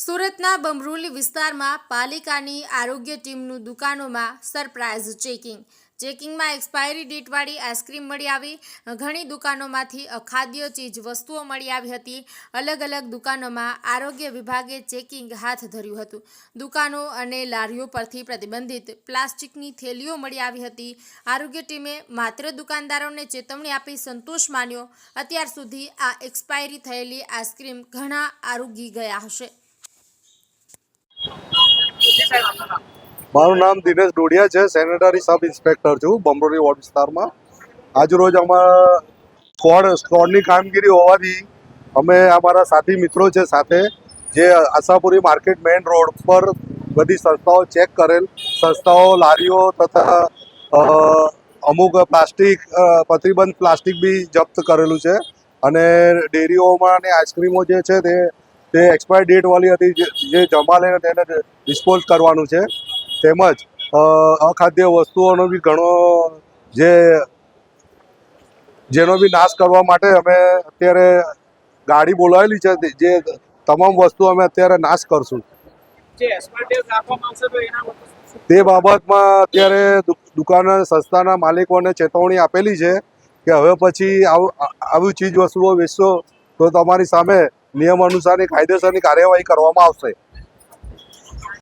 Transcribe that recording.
સુરતના બમરોલી વિસ્તારમાં પાલિકાની આરોગ્ય ટીમનું દુકાનોમાં સરપ્રાઇઝ ચેકિંગ. ચેકિંગમાં એક્સપાયરી ડેટવાળી આઈસ્ક્રીમ મળી આવી, ઘણી દુકાનોમાંથી અખાદ્ય ચીજ વસ્તુઓ મળી આવી હતી. અલગ અલગ દુકાનોમાં આરોગ્ય વિભાગે ચેકિંગ હાથ ધર્યું હતું. દુકાનો અને લારીઓ પરથી પ્રતિબંધિત પ્લાસ્ટિકની થેલીઓ મળી આવી હતી. આરોગ્ય ટીમે માત્ર દુકાનદારોને ચેતવણી આપી સંતોષ માન્યો. અત્યાર સુધી આ એક્સપાયરી થયેલી આઈસ્ક્રીમ ઘણા આરોગી ગયા હશે. મારું નામ દિનેશ ડોડિયા છે, સેનેટરી સબ ઇન્સ્પેક્ટર છું બમરોલી વોર્ડ વિસ્તારમાં. આજરોજ અમારા સ્કોડ, સ્કોડની કામગીરી હોવાથી અમે અમારા સાથી મિત્રો છે સાથે, જે આશાપુરી માર્કેટ મેઇન રોડ પર બધી સંસ્થાઓ ચેક કરેલ, સંસ્થાઓ લારીઓ તથા અમુક પ્લાસ્ટિક પ્રતિબંધ પ્લાસ્ટિક બી જપ્ત કરેલું છે. અને ડેરીઓમાં અને આઈસ્ક્રીમો જે છે તે તે એક્સપાયર ડેટવાળી હતી જે જમા લઈને તેને ડિસ્પોઝ કરવાનું છે. તેમજ અ, અખાદ્ય વસ્તુઓનો બી ઘણો જે જેનો બી નાશ કરવા માટે અમે અત્યારે ગાડી બોલાવેલી છે જે તમામ વસ્તુ અમે અત્યારે નાશ કરશું. તો બાબતમાં અત્યારે દુકાન સંસ્થાના માલિકોને ચેતવણી આપેલી છે કે હવે પછી આવી ચીજ વસ્તુઓ વેચશો તો તમારી સામે નિયમ અનુસારની કાયદેસરની કાર્યવાહી કરવામાં આવશે.